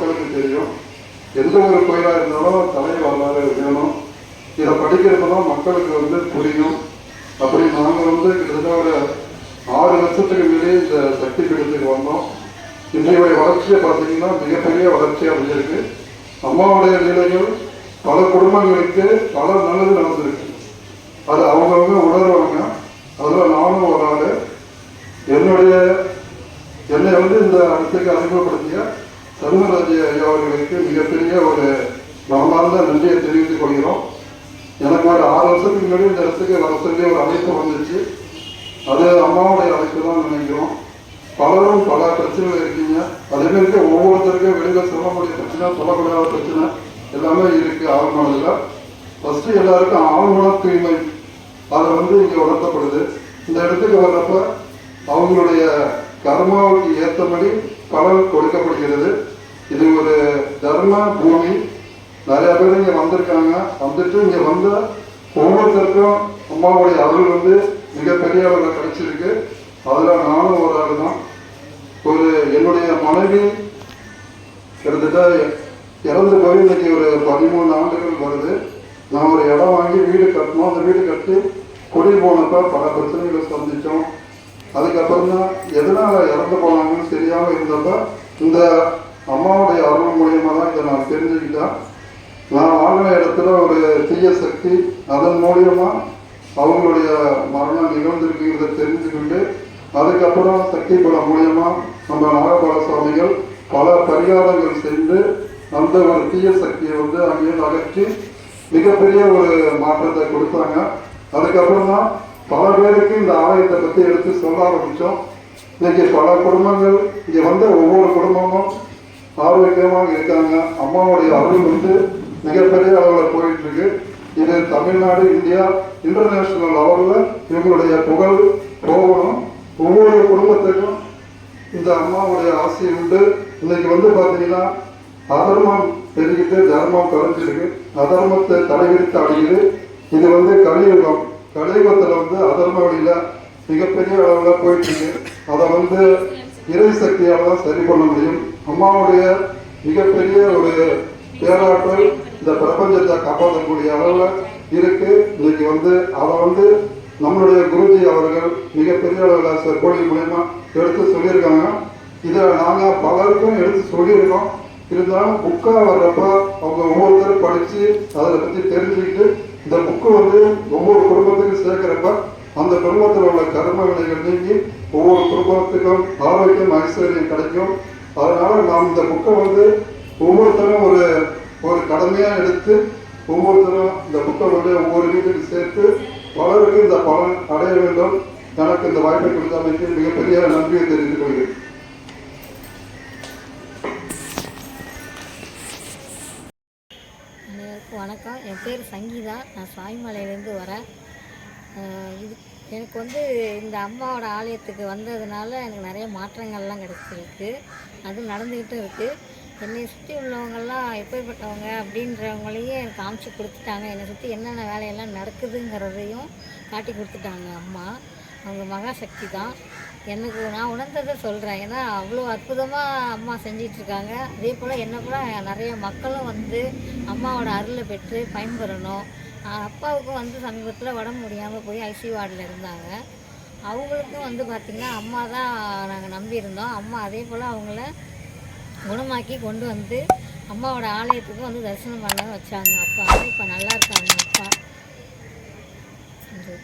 மக்களுக்கு தெரியும். எந்த ஒரு கோயிலாக இருந்தாலும் தலை வரலாறு வேணும் இதை படிக்கிறப்ப தான் மக்களுக்கு வந்து புரியும். அப்படி நாங்கள் வந்து கிட்டத்தட்ட ஒரு ஆறு வருஷத்துக்கு மேலே இந்த சக்தி பீடத்துக்கு வந்தோம். இன்றைய வளர்ச்சியை பார்த்தீங்கன்னா மிகப்பெரிய வளர்ச்சியாக அமைஞ்சிருக்கு அம்மாவுடைய நிலைகள் பல குடும்பங்களுக்கு பல நல்லது நடந்திருக்கு. அது அவங்கவுங்க உணர்வாங்க. அதில் நானும் ஒரு ஆள். என்னுடைய என்னை வந்து இந்த இடத்துக்கு அறிமுகப்படுத்திய சண்முகராஜ ஐயா அவர்களுக்கு மிகப்பெரிய ஒரு மனமார்ந்த நன்றியை தெரிவித்துக் கொள்கிறோம். எனக்கு ஒரு ஆறு வருஷத்துக்கு முன்னாடி இந்த இடத்துக்கு வர சொல்லி ஒரு அழைப்பு வந்துச்சு. அது அம்மாவுடைய அழைப்பு தான் நினைக்கிறோம். பலரும் பல பிரச்சனைகள் இருக்கீங்க. அதே மாதிரி ஒவ்வொருத்தருக்கும் வெளியில் சொல்லக்கூடிய பிரச்சனை சொல்லக்கூடாத பிரச்சனை எல்லாமே இருக்கு ஆழ்மனதில் ஃபஸ்ட்டு எல்லாருக்கும் ஆழ்மன தூய்மை அதை வந்து இங்கே உணர்த்தப்படுது. இந்த இடத்துக்கு வர்றப்ப அவங்களுடைய கர்மாவுக்கு ஏற்றபடி பலன் கொடுக்கப்படுகிறது. இது ஒரு தர்ம பூமி. நிறைய பேர் இங்கே வந்திருக்காங்க. வந்துட்டு இங்கே வந்த ஒவ்வொருத்தருக்கும் அம்மாவுடைய அருள் வந்து மிகப்பெரிய அளவில் கிடைச்சிருக்கு. அதில் நானும் ஒரு ஆள் தான். ஒரு என்னுடைய மனைவி கிட்டத்தட்ட இறந்து போய் இன்னைக்கு ஒரு பதிமூணு ஆண்டுகள் வருது. நான் ஒரு இடம் வாங்கி வீடு கட்டணும். அந்த வீடு கட்டி குடி போனப்ப பல பிரச்சனைகளை சந்தித்தோம் அதுக்கப்புறம் தான் எதனால இறந்து போனாங்கன்னு தெரியாமல் இருந்தப்ப இந்த அம்மாவுடைய அருள் மூலியமாக தான் இதை நான் தெரிஞ்சுக்கிட்டேன். நான் வாழ்ந்த இடத்துல ஒரு தீய சக்தி அதன் மூலியமாக அவங்களுடைய மரணம் நிகழ்ந்திருக்குங்கிறத தெரிஞ்சுக்கிட்டு அதுக்கப்புறம் சக்தி பலம் மூலியமாக நம்ம நாகபால சுவாமிகள் பல பரிகாரங்கள் செய்து அந்த ஒரு தீய சக்தியை வந்து அங்கே அகற்றி மிகப்பெரிய ஒரு மாற்றத்தை கொடுத்தாங்க. அதுக்கப்புறம் தான் பல பேருக்கு இந்த ஆலயத்தை பற்றி எடுத்து சொல்ல ஆரம்பித்தோம் இன்னைக்கு பல குடும்பங்கள் இங்கே வந்த ஒவ்வொரு குடும்பமும் ஆரோக்கியமாக இருக்காங்க. அம்மாவுடைய அருள் வந்து மிகப்பெரிய அளவில் போயிட்டு இருக்கு இது தமிழ்நாடு இந்தியா இன்டர்நேஷனல் லெவலில் இவங்களுடைய புகழ் போகணும். ஒவ்வொரு குடும்பத்துக்கும் இந்த அம்மாவுடைய ஆசை உண்டு. இன்னைக்கு வந்து பார்த்தீங்கன்னா அதர்மம் பெருகிட்டு தர்மம் குறைஞ்சிருக்கு. அதர்மத்தை தலைவிரித்து அடையுது இது வந்து கலியுகம். கலியுகத்தில் வந்து அதர்ம வழியில் மிகப்பெரிய அளவில் போயிட்டு இருக்கு அதை வந்து இறை சக்தியால் தான் சரி பண்ண முடியும். அம்மாவுடைய மிகப்பெரிய ஒரு பேராற்றல் இந்த பிரபஞ்சத்தை காப்பாற்றக்கூடிய அளவில் இருக்கு. இன்னைக்கு வந்து அதை வந்து நம்மளுடைய குருஜி அவர்கள் மிகப்பெரிய அளவில் கோழி மூலயமா எடுத்து சொல்லியிருக்காங்க. இதை நாங்கள் பலருக்கும் எடுத்து சொல்லியிருக்கோம். இருந்தாலும் புக்காக வர்றப்ப அவங்க ஒவ்வொருத்தரும் படித்து அதை பற்றி தெரிஞ்சுக்கிட்டு இந்த புக்கு வந்து ஒவ்வொரு குடும்பத்துக்கும் சேர்க்குறப்ப அந்த குடும்பத்தில் உள்ள கர்ம வினைகள் நீங்கி ஒவ்வொரு குடும்பத்துக்கும் ஆரோக்கியம் ஐஸ்வர்யம் கிடைக்கும். அதனால் நாம் இந்த புக்கை வந்து ஒவ்வொருத்தரும் ஒரு ஒரு கடமையாக எடுத்து ஒவ்வொருத்தரும் இந்த புக்கை வந்து ஒவ்வொரு வீட்டுக்கு சேர்த்து பலருக்கு இந்த பலன் அடைய வேண்டும். எனக்கு இந்த வாய்ப்பை கொடுத்தமைக்கு மிகப்பெரிய நன்றியை தெரிந்து கொள்கிறேன். வணக்கம். என் பேர் சங்கீதா. நான் சாய்மலையிலேருந்து வரேன். இது எனக்கு வந்து இந்த அம்மாவோட ஆலயத்துக்கு வந்ததுனால எனக்கு நிறைய மாற்றங்கள்லாம் கிடச்சிருக்கு. அது நடந்துக்கிட்டும் இருக்குது என்னை சுற்றி உள்ளவங்கெல்லாம் எப்படிப்பட்டவங்க அப்படின்றவங்களையும் எனக்கு காமிச்சு கொடுத்துட்டாங்க. என்னை சுற்றி என்னென்ன வேலையெல்லாம் நடக்குதுங்கிறதையும் காட்டி கொடுத்துட்டாங்க அம்மா. அவங்க மகாசக்தி தான். எனக்கு நான் உணர்ந்ததை சொல்கிறேன் ஏன்னா அவ்வளோ அற்புதமாக அம்மா செஞ்சிட்ருக்காங்க. அதே போல் என்னை போல் நிறைய மக்களும் வந்து அம்மாவோட அருளை பெற்று பயன்பெறணும். அப்பாவுக்கும் வந்து சமீபத்தில் உடம்பு முடியாமல் போய் ஐசியூ வார்டில் இருந்தாங்க. அவங்களுக்கும் வந்து பார்த்திங்கன்னா அம்மா தான் நாங்கள் நம்பியிருந்தோம். அம்மா அதே போல் அவங்கள குணமாக்கி கொண்டு வந்து அம்மாவோட ஆலயத்துக்கு வந்து தரிசனம் பண்ண வச்சாங்க. அப்பா இப்போ நல்லா இருக்காங்க அப்பா. நன்றி